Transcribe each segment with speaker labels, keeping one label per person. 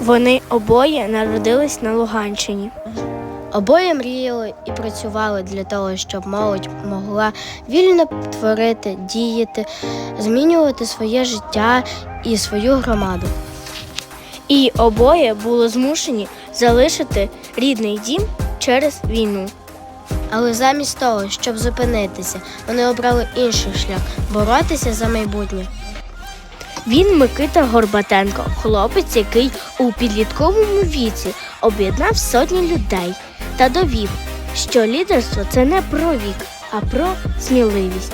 Speaker 1: Вони обоє народились на Луганщині.
Speaker 2: Обоє мріяли і працювали для того, щоб молодь могла вільно творити, діяти, змінювати своє життя і свою громаду.
Speaker 1: І обоє були змушені залишити рідний дім через війну.
Speaker 2: Але замість того, щоб зупинитися, вони обрали інший шлях боротися за майбутнє.
Speaker 1: Він Микита Горбатенко, хлопець, який у підлітковому віці об'єднав сотні людей та довів, що лідерство це не про вік, а про сміливість.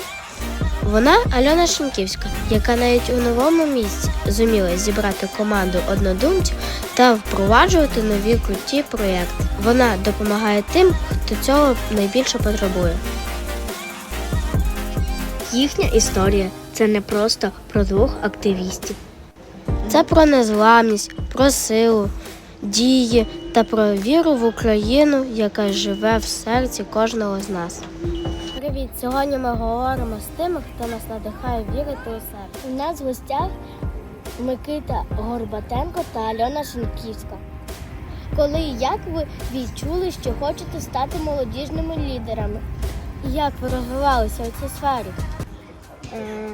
Speaker 2: Вона Альона Шенківська, яка навіть у новому місці зуміла зібрати команду однодумців та впроваджувати нові круті проєкти. Вона допомагає тим, хто цього найбільше потребує.
Speaker 1: Їхня історія це не просто про двох активістів.
Speaker 2: Це про незламність, про силу, дії та про віру в Україну, яка живе в серці кожного з нас. Привіт! Сьогодні ми говоримо з тими, хто нас надихає вірити у себе.
Speaker 1: У нас в гостях Микита Горбатенко та Альона Шенківська. Коли і як ви відчули, що хочете стати молодіжними лідерами?
Speaker 2: І Як ви розвивалися у цій сфері?
Speaker 3: Е,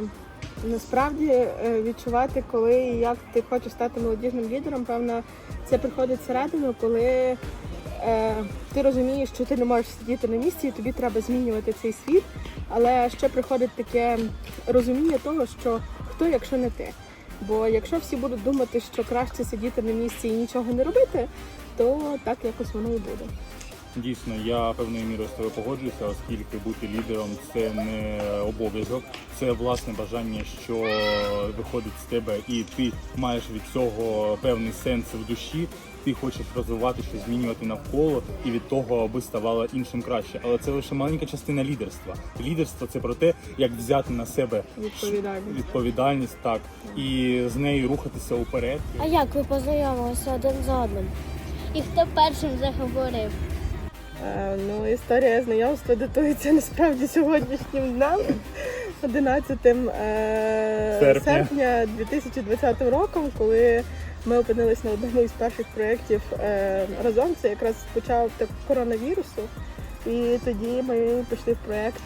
Speaker 3: насправді е, відчувати, коли і як ти хочеш стати молодіжним лідером, певно, це приходить всередину, коли е, ти розумієш, що ти не можеш сидіти на місці, і тобі треба змінювати цей світ. Але ще приходить таке розуміння того, що хто, якщо не ти. Бо якщо всі будуть думати, що краще сидіти на місці і нічого не робити, то так якось воно і буде.
Speaker 4: Дійсно, я певною мірою з тобою погоджуюся, оскільки бути лідером це не обов'язок, це власне бажання, що виходить з тебе, і ти маєш від цього певний сенс в душі. Ти хочеш розвивати щось, змінювати навколо, і від того, аби ставало іншим краще. Але це лише маленька частина лідерства. Лідерство це про те, як взяти на себе
Speaker 3: Відповідальність.
Speaker 4: відповідальність, так і з нею рухатися уперед.
Speaker 2: А як ви познайомилися один з одним?
Speaker 1: І хто першим заговорив?
Speaker 3: Е, Ну, історія знайомства датується насправді сьогоднішнім днем, 11 е,
Speaker 4: Серпня.
Speaker 3: серпня 2020 роком, коли ми опинились на одному із перших проєктів е, разом. Це якраз початок коронавірусу. І тоді ми пішли в проєкт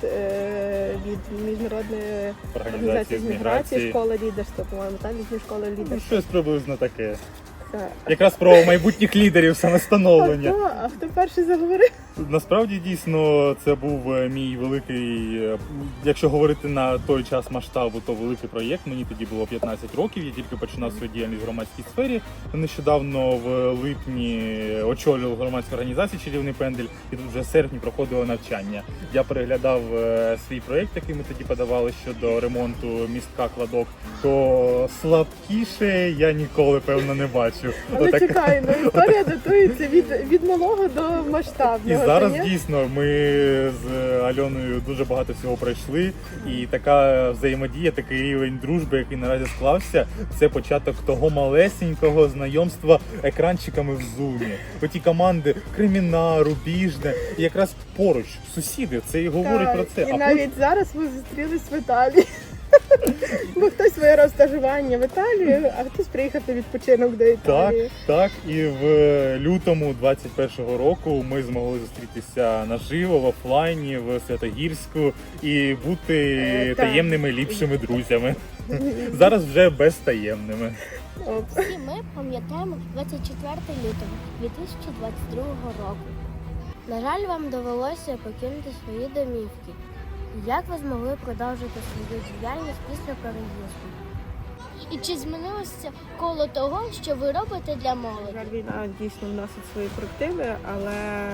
Speaker 3: від міжнародної організації з міграції, школа лідерства, по-моєму, та літня школа
Speaker 4: Ну,
Speaker 3: лідерства.
Speaker 4: Щось приблизно таке. Якраз про майбутніх лідерів
Speaker 3: А
Speaker 4: самостановлення.
Speaker 3: хто, а хто перший заговорив?
Speaker 4: Насправді дійсно це був е, мій великий, е, якщо говорити на той час масштабу, то великий проєкт. Мені тоді було 15 років. Я тільки починав свою діяльність в громадській сфері. Нещодавно в липні очолював громадську організацію Чарівний пендель, і тут вже в серпні проходило навчання. Я переглядав е, свій проєкт, який ми тоді подавали щодо ремонту містка кладок. То слабкіше я ніколи певно не бачив.
Speaker 3: Але
Speaker 4: Отак-
Speaker 3: чекай, ну історія датується від, від малого до масштабного.
Speaker 4: І зараз
Speaker 3: та ні?
Speaker 4: дійсно ми з Альоною дуже багато всього пройшли, і така взаємодія, такий рівень дружби, який наразі склався, це початок того малесенького знайомства екранчиками в зумі. Оті команди Криміна, Рубіжне, і якраз поруч сусіди. Це і говорить
Speaker 3: Так,
Speaker 4: про це.
Speaker 3: І
Speaker 4: А
Speaker 3: навіть зараз ми зустрілись в Італії. Бо хтось виграв стажування в Італії, а хтось приїхав на відпочинок до
Speaker 4: Так,
Speaker 3: Італії.
Speaker 4: так, і в лютому 21-го року ми змогли зустрітися наживо в офлайні в Святогірську і бути
Speaker 3: Е, так.
Speaker 4: таємними ліпшими друзями. Зараз вже безтаємними.
Speaker 3: Оп.
Speaker 1: Всі ми пам'ятаємо 24 лютого 2022 року.
Speaker 2: На жаль, вам довелося покинути свої домівки. Як ви змогли продовжити свою діяльність після переїзду?
Speaker 1: І чи змінилося коло того, що ви робите для молоді?
Speaker 3: жаль, війна дійсно вносить свої корективи, але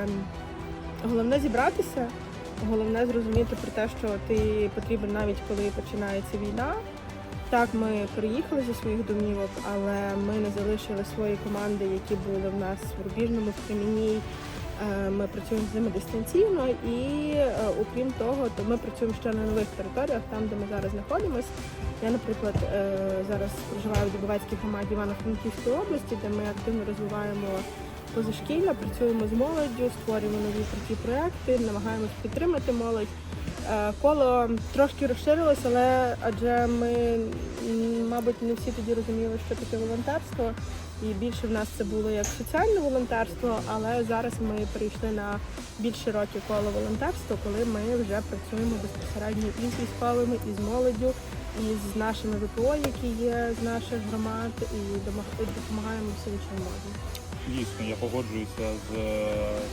Speaker 3: головне зібратися, головне зрозуміти про те, що ти потрібен навіть коли починається війна. Так, ми переїхали зі своїх домівок, але ми не залишили свої команди, які були в нас в Рубіжному, в Кремінній. Е, Ми працюємо з ними дистанційно і е, окрім того, то ми працюємо ще на нових територіях, там, де ми зараз знаходимося. Я, наприклад, е, зараз проживаю в Дубовецькій громаді Івано-Франківської області, де ми активно розвиваємо позашкілля, працюємо з молоддю, створюємо нові круті проекти, намагаємось підтримати молодь. Е, Коло трошки розширилось, але адже ми, мабуть, не всі тоді розуміли, що таке волонтерство. І більше в нас це було як соціальне волонтерство, але зараз ми перейшли на більш широке коло волонтерства, коли ми вже працюємо безпосередньо і з військовими, і з молоддю, і з нашими ВПО, які є з наших громад, і допомагаємо всім, чим можемо.
Speaker 4: Дійсно, я погоджуюся з е,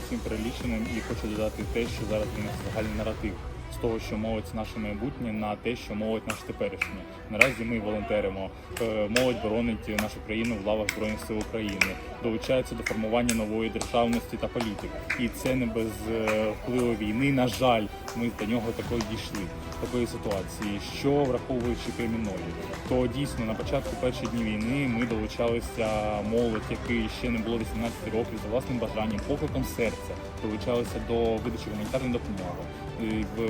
Speaker 4: цим переліченим і хочу додати те, що зараз виник загальний наратив з того, що молодь наше майбутнє, на те, що молодь наше теперішнє. Наразі ми волонтеримо. Е, Молодь боронить нашу країну в лавах збройних сил України, долучається до формування нової державності та політики. І це не без е, впливу війни. На жаль, ми до нього такої дійшли. Такої ситуації, що враховуючи кримінолі, то дійсно на початку перші дні війни ми долучалися молодь, який ще не було 18 років, за власним бажанням, покликом серця, долучалися до видачі гуманітарної допомоги е, в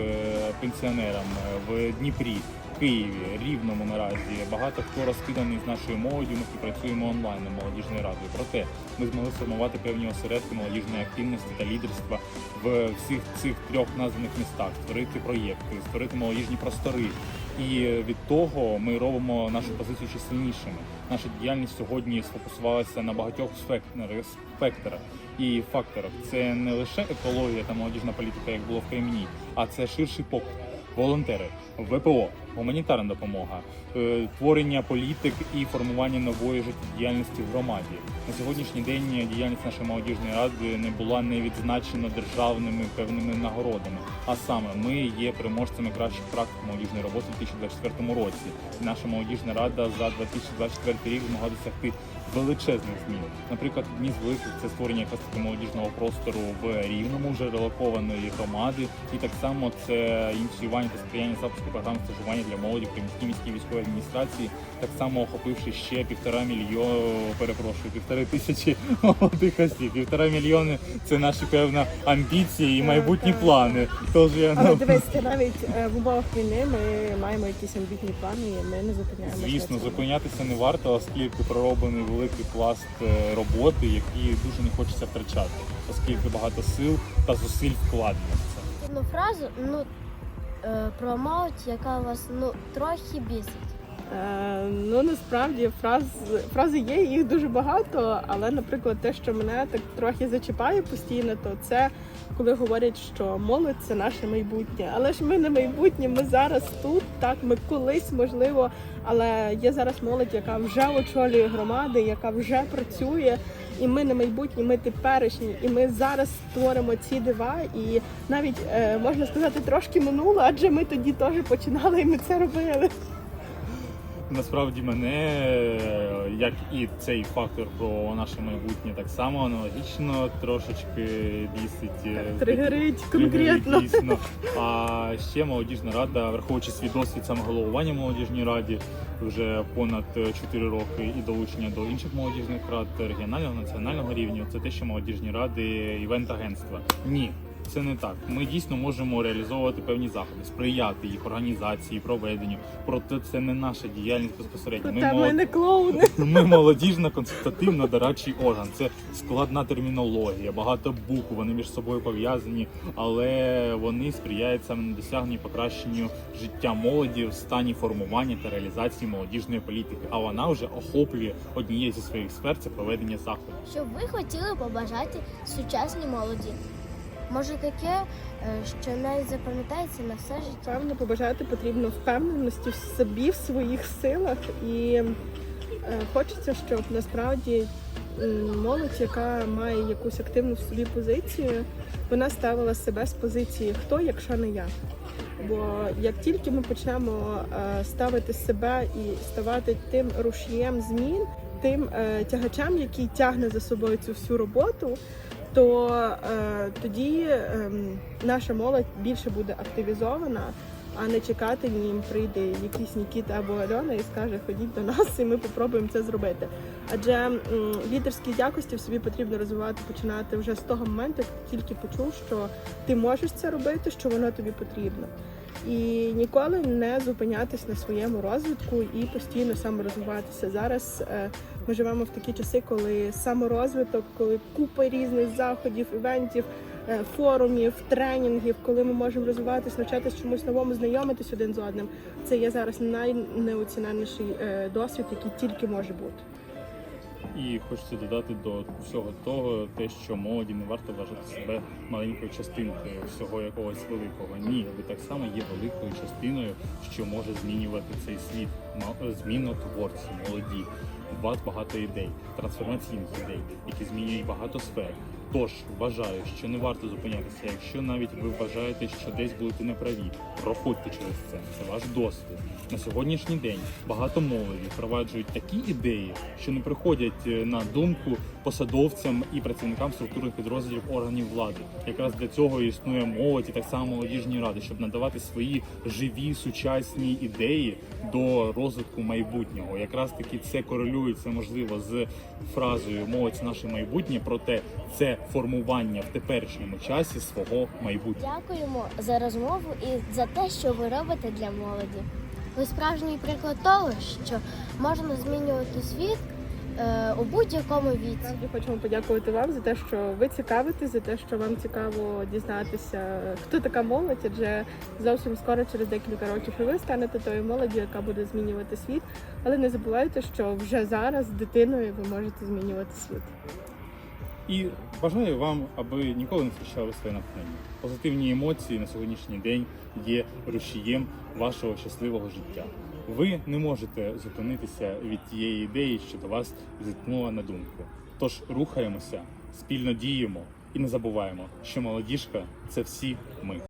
Speaker 4: пенсіонерам е, в Дніпрі. Києві, Рівному наразі багато хто розкиданий з нашою молоддю. Ми співпрацюємо онлайн на молодіжною радою. Проте ми змогли сформувати певні осередки молодіжної активності та лідерства в всіх цих трьох названих містах, створити проєкти, створити молодіжні простори. І від того ми робимо нашу позицію ще сильнішими. Наша діяльність сьогодні сфокусувалася на багатьох спектрах, і факторах. Це не лише екологія та молодіжна політика, як було в Кремні, а це ширший погляд. Волонтери, ВПО, гуманітарна допомога, е, творення політик і формування нової життєдіяльності в громаді. На сьогоднішній день діяльність нашої молодіжної ради не була не відзначена державними певними нагородами. А саме ми є переможцями кращих практик молодіжної роботи у 2024 році. Наша молодіжна рада за 2024 рік змогла досягти величезних змін. Наприклад, одні з великих це створення якраз таки молодіжного простору в рівному вже релокованої громади, і так само це ініціювання та сприяння запуску програм стажування для молоді при міській міській військовій адміністрації, так само охопивши ще півтора мільйона, перепрошую, півтори тисячі молодих осіб. Півтора мільйони це наші певна амбіції і майбутні плани. Тож я
Speaker 3: Але дивись, навіть е, в умовах війни ми маємо якісь амбітні плани, і ми не зупиняємося.
Speaker 4: Звісно, зупинятися не варто, оскільки пророблений великий пласт е, роботи, який дуже не хочеться втрачати, оскільки багато сил та зусиль вкладено в це.
Speaker 2: Одну фразу, ну е, про молодь, яка вас ну трохи бісить.
Speaker 3: Е, ну насправді фраз фрази є, їх дуже багато. Але, наприклад, те, що мене так трохи зачіпає постійно, то це коли говорять, що молодь це наше майбутнє. Але ж ми не майбутнє, ми зараз тут. Так, ми колись можливо, але є зараз молодь, яка вже очолює громади, яка вже працює. І ми не майбутні, ми теперішні, і ми зараз створимо ці дива. І навіть е, можна сказати трошки минуло, адже ми тоді теж починали, і ми це робили.
Speaker 4: Насправді мене, як і цей фактор про наше майбутнє, так само аналогічно трошечки бісить. е,
Speaker 3: Тригерить
Speaker 4: Тригерить,
Speaker 3: конкретно.
Speaker 4: Дійсно. А ще молодіжна рада, враховуючи свій досвід саме головування молодіжній раді вже понад 4 роки і долучення до інших молодіжних рад регіонального національного рівня. Це те, що молодіжні ради івент-агентства. Ні. Це не так. Ми дійсно можемо реалізовувати певні заходи, сприяти їх організації, проведенню. Проте це не наша діяльність безпосередньо.
Speaker 3: Проте
Speaker 4: молод-
Speaker 3: ми не клоуни.
Speaker 4: ми молодіжно консультативно дорадчий орган. Це складна термінологія, багато букв, вони між собою пов'язані, але вони сприяють саме на досягненню покращенню життя молоді в стані формування та реалізації молодіжної політики. А вона вже охоплює однією зі своїх сфер це проведення заходів.
Speaker 5: Що ви хотіли побажати сучасній молоді?
Speaker 2: Може таке, е, що навіть запам'ятається на все життя.
Speaker 3: Певно, побажати потрібно впевненості в собі, в своїх силах. І е, хочеться, щоб насправді молодь, яка має якусь активну в собі позицію, вона ставила себе з позиції хто, якщо не я. Бо як тільки ми почнемо е, ставити себе і ставати тим рушієм змін, тим тягачем, який тягне за собою цю всю роботу, то е, тоді ем, наша молодь більше буде активізована, а не чекати, їм прийде якийсь Нікіта або Альона і скаже, ходіть до нас, і ми попробуємо це зробити. Адже м, лідерські якості в собі потрібно розвивати, починати вже з того моменту, як ти тільки почув, що ти можеш це робити, що воно тобі потрібно. І ніколи не зупинятись на своєму розвитку і постійно саморозвиватися. Зараз е, Ми живемо в такі часи, коли саморозвиток, коли купа різних заходів, івентів, е, форумів, тренінгів, коли ми можемо розвиватися, навчатися чомусь новому, знайомитись один з одним. Це є зараз найнеоціненніший е, досвід, який тільки може бути.
Speaker 4: І хочеться додати до всього того, те, що молоді не варто вважати себе маленькою частинкою всього якогось великого. Ні, ви так само є великою частиною, що може змінювати цей світ. Змінотворці, молоді. У вас багато ідей, трансформаційних ідей, які змінюють багато сфер. Тож вважаю, що не варто зупинятися, якщо навіть ви вважаєте, що десь будете неправі, проходьте через це. Це ваш досвід. На сьогоднішній день багато молоді впроваджують такі ідеї, що не приходять е, на думку посадовцям і працівникам структурних підрозділів органів влади. Якраз для цього існує молодь і так само молодіжні ради, щоб надавати свої живі сучасні ідеї до розвитку майбутнього. Якраз таки це корелюється можливо з фразою молодь наше майбутнє, проте це формування в теперішньому часі свого майбутнього.
Speaker 5: Дякуємо за розмову і за те, що ви робите для молоді.
Speaker 2: Ви справжній приклад того, що можна змінювати світ е, у будь-якому віці.
Speaker 3: Хочемо подякувати вам за те, що ви цікавитесь, за те, що вам цікаво дізнатися, хто така молодь, адже зовсім скоро, через декілька років, і ви станете тою молоддю, яка буде змінювати світ. Але не забувайте, що вже зараз з дитиною ви можете змінювати світ.
Speaker 4: І бажаю вам, аби ніколи не втрачали своє натхнення. Позитивні емоції на сьогоднішній день є рушієм вашого щасливого життя. Ви не можете зупинитися від тієї ідеї, що до вас зіткнула на думку. Тож рухаємося, спільно діємо і не забуваємо, що молодіжка це всі ми.